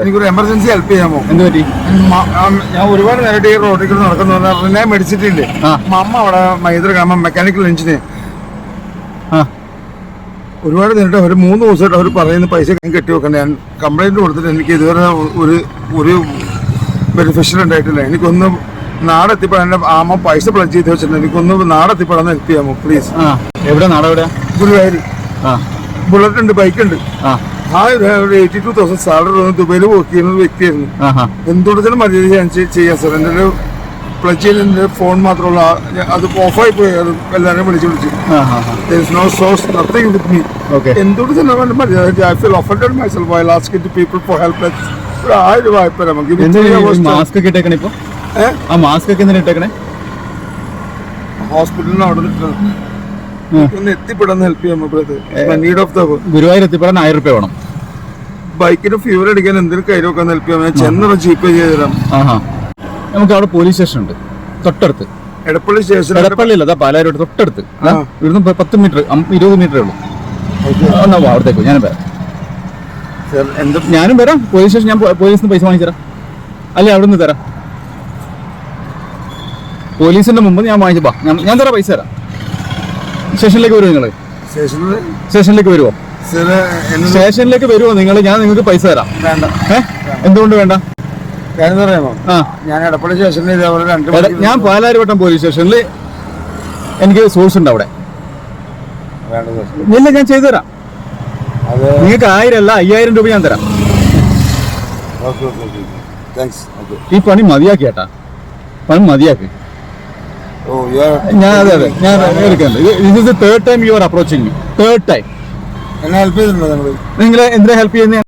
എനിക്കൊരു emergency help ചെയ്യാമോ? എന്ത് പറ്റി? ഞാൻ ഒരുപാട് നേരിട്ട് ഈ റോഡിൽ കൂടെ നടക്കുന്നു. മേടിച്ചിട്ടില്ലേ? ആ. അമ്മ അവിടെ മൈത്ര ഗ്രാമം മെക്കാനിക്കൽ എഞ്ചിനീയർ ആ. ഒരുപാട് നേരിട്ട് ഒരു മൂന്ന് ദിവസമായിട്ട് അവർ പറയുന്ന പൈസ ഞാൻ കെട്ടി വെക്കണ്ട. ഞാൻ കംപ്ലൈന്റ് കൊടുത്തിട്ട് എനിക്ക് ഇതുവരെ ഒരു ഒരു ബെനിഫിഷ്യൽ ഉണ്ടായിട്ടില്ല. എനിക്കൊന്ന് നാളെ എത്തിപ്പെടാൻ എന്റെ അമ്മ പൈസ പ്ലസ് ചെയ്ത് വെച്ചിട്ടുണ്ട്. എനിക്കൊന്ന് നാളെ എത്തിപ്പെടാൻ ഹെൽപ്പ് ചെയ്യാമോ പ്ലീസ് ആ. എവിടെ? നാടെ എവിടെ ഗുരുവായൂർ ബുള്ളറ്റ് ഉണ്ട് ബൈക്ക് ഉണ്ട്. ആ. ആ എയ്റ്റി ടു തൗസൻഡ് സാലറി ദുബൈയിൽ വർക്ക് ചെയ്യുന്ന ഒരു വ്യക്തിയായിരുന്നു. എന്തുകൊണ്ടും മര്യാദ ഞാൻ ചെയ്യാൻ സാർ എന്റെ ഒരു ചെയ്തതിന്റെ ഫോൺ മാത്രമുള്ള അത് ഓഫായി പോയി. എല്ലാവരെയും വിളിച്ചു വിളിച്ചു. No source nothing with me. എന്തുകൊണ്ട് തന്നെ മര്യാദ I feel offended myself while asking to people for help. Like ഒരു ആയിരം രൂപ hours time. മാസ്ക് ഒക്കെ ഇട്ടേക്കണേ ഇപ്പൊ? ആ മാസ്ക് ഒക്കെ എന്തിനാ ഇട്ടേക്കണേ? ഹോസ്പിറ്റലിൽ അവിടെ നിൽക്കണം. ഉം. ഒന്ന് എത്തിപ്പെടാൻ ഹെൽപ്പ് ചെയ്യാമോ brother need of the Guruvayur എത്തിപ്പെടാൻ ആയിരം രൂപ വേണം. ബൈക്കിന് ഫ്യൂവൽ അടിക്കാൻ എന്തെങ്കിലും കയ്യിൽ വെക്കാൻ ഹെൽപ്പ് ചെയ്യാം ഞാൻ ചെന്നറ ജീപ്പ് ചെയ്ത് തരാം നമുക്ക് അവിടെ പോലീസ് സ്റ്റേഷൻ ഉണ്ട്. തൊട്ടടുത്ത്. എടപ്പള്ളി സ്റ്റേഷൻ എടപ്പള്ളി അല്ല പാലാരോട് തൊട്ടടുത്ത്. ഇവിടുന്ന് പത്ത് മീറ്റർ ഇരുപത് മീറ്ററേ ഉള്ളൂ. എന്നാ അവിടത്തേക്ക് ഞാനും വരാം. എന്താ ഞാനും വരാം. പോലീസ് സ്റ്റേഷൻ ഞാൻ പോലീസിന് പൈസ വാങ്ങിച്ചു തരാം. അല്ലേ അവിടുന്ന് തരാം. പോലീസിന്റെ മുമ്പ് ഞാൻ വാങ്ങിച്ചു ഞാൻ ഞാൻ തരാം പൈസ തരാം. സ്റ്റേഷനിലേക്ക് വരുമോ നിങ്ങൾ സ്റ്റേഷനിലേക്ക് വരുമോ സ്റ്റേഷനിലേക്ക് വരുമോ നിങ്ങൾ ഞാൻ നിങ്ങൾക്ക് പൈസ തരാം. വേണ്ട. എന്തുകൊണ്ട് വേണ്ട? ഞാൻ എടപ്പള്ളി സ്റ്റേഷനിൽ ഞാൻ പാലാരിവട്ടം പോലീസ് സ്റ്റേഷനിൽ എനിക്ക് സോഴ്സ് ഉണ്ട് അവിടെ. ഇല്ല ഞാൻ ചെയ്തു തരാം. നിങ്ങൾക്ക് ആയിരം അല്ല അയ്യായിരം രൂപ ഞാൻ തരാം. ഈ പണി മതിയാക്കി ഏട്ടാ. പണി മതിയാക്കി. ഞാൻ അതെ അതെ. ഞാൻ എടുക്കുന്നുണ്ട് third time you are approaching third time എന്നെ ഹെൽപ്പ് ചെയ്തിട്ടുണ്ടോ നിങ്ങൾ നിങ്ങൾ എന്തിനാ ഹെൽപ്പ് ചെയ്യുന്നത്